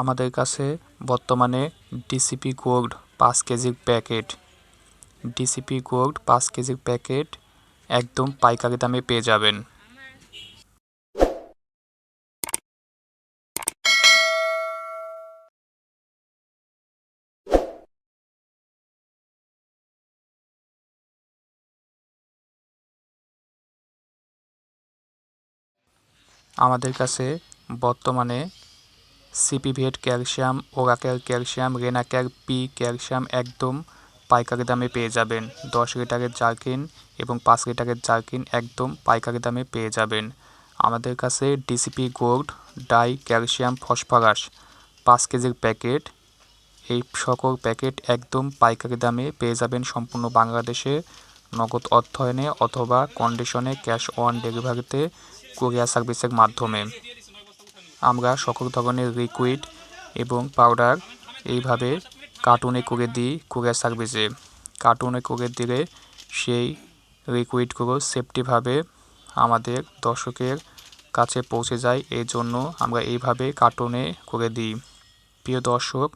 আমাদের কাছে বর্তমানে ডিসিপি গোল্ড পাঁচ কেজির প্যাকেট। ডিসিপি গোল্ড পাঁচ কেজির প্যাকেট একদম পাইকারি দামে পেয়ে যাবেন। আমাদের কাছে বর্তমানে সিপিভেট ক্যালসিয়াম ওরাকেল ক্যালসিয়াম রেনাকেল পি ক্যালসিয়াম একদম পাইকারি দামে পেয়ে যাবেন। দশ লিটারের জার্কিন এবং পাঁচ লিটারের জার্কিন একদম পাইকারি দামে পেয়ে যাবেন। আমাদের কাছে DCP gold di calcium phosphorus পাঁচ কেজির প্যাকেট। এই সকল প্যাকেট একদম পাইকারি দামে পেয়ে যাবেন সম্পূর্ণ বাংলাদেশে। নগদ অর্থায়নে অথবা কন্ডিশনে ক্যাশ অন ডেলিভারিতে কুরিয়ার সার্ভিসের মাধ্যমে। আমরা সকল ধরনের লিকুইড এবং পাউডার এইভাবে কার্টুনে করে দিই কুরিয়ার সার্ভিসে কার্টুনে করে দিলে সেই লিকুইডগুলো সেফটিভাবে আমাদের দর্শকের কাছে পৌঁছে যায়। এই জন্য আমরা এইভাবে কার্টুনে করে দিই প্রিয় দর্শক,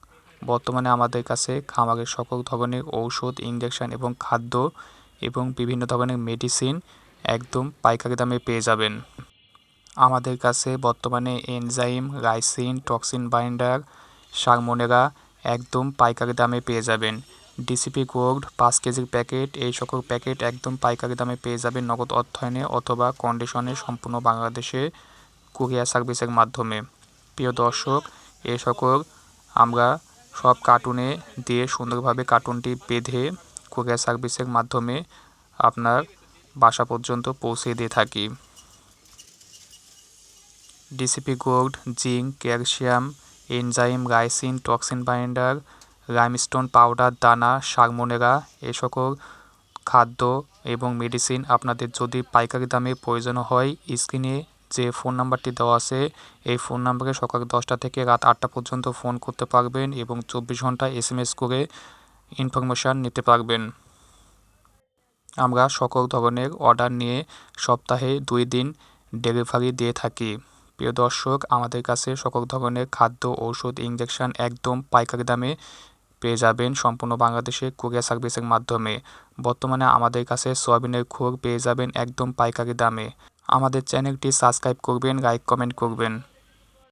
বর্তমানে আমাদের কাছে খামারের সকল ধরনের ঔষধ ইঞ্জেকশন এবং খাদ্য এবং বিভিন্ন ধরনের মেডিসিন একদম পাইকারি দামে পেয়ে যাবেন। আমাদের কাছে বর্তমানে এনজাইম, রাইসিন, টক্সিন বাইন্ডার সারমোনেরা একদম পাইকারি দামে পেয়ে যাবেন। ডিসিপি গোল্ড পাঁচ কেজির প্যাকেট, এই সকল প্যাকেট একদম পাইকারি দামে পেয়ে যাবেন নগদ অর্থায়নে অথবা কন্ডিশনে সম্পূর্ণ বাংলাদেশে কুরিয়ার সার্ভিসের মাধ্যমে। প্রিয় দর্শক এই সকল আমরা সব কার্টুনে দিয়ে সুন্দরভাবে কার্টুনটি বেঁধে কুরিয়ার সার্ভিসের মাধ্যমে আপনার বাসা পর্যন্ত পৌঁছে দিয়ে থাকি। DCP gold zinc calcium enzyme ricin toxin binder limestone powder দানা সারমোনেরা এ সকল খাদ্য এবং মেডিসিন আপনাদের যদি পাইকারি দামে প্রয়োজন হয় স্ক্রিনে যে ফোন নাম্বারটি দেওয়া আছে, এই ফোন নাম্বারে সকাল দশটা থেকে রাত আটটা পর্যন্ত ফোন করতে পারবেন এবং চব্বিশ ঘণ্টা এস এম এস করে ইনফরমেশান নিতে পারবেন। আমরা সকল ধরনের অর্ডার নিয়ে সপ্তাহে দুই দিন ডেলিভারি দিয়ে থাকি। প্রিয় দর্শক, আমাদের কাছে সকল ধরনের খাদ্য, ঔষধ ইঞ্জেকশন একদম পাইকারি দামে পেয়ে যাবেন সম্পূর্ণ বাংলাদেশে কুরিয়ার সার্ভিসের মাধ্যমে। বর্তমানে আমাদের কাছে সয়াবিনের খোর পেয়ে যাবেন একদম পাইকারি দামে। আমাদের চ্যানেলটি সাবস্ক্রাইব করবেন লাইক কমেন্ট করবেন।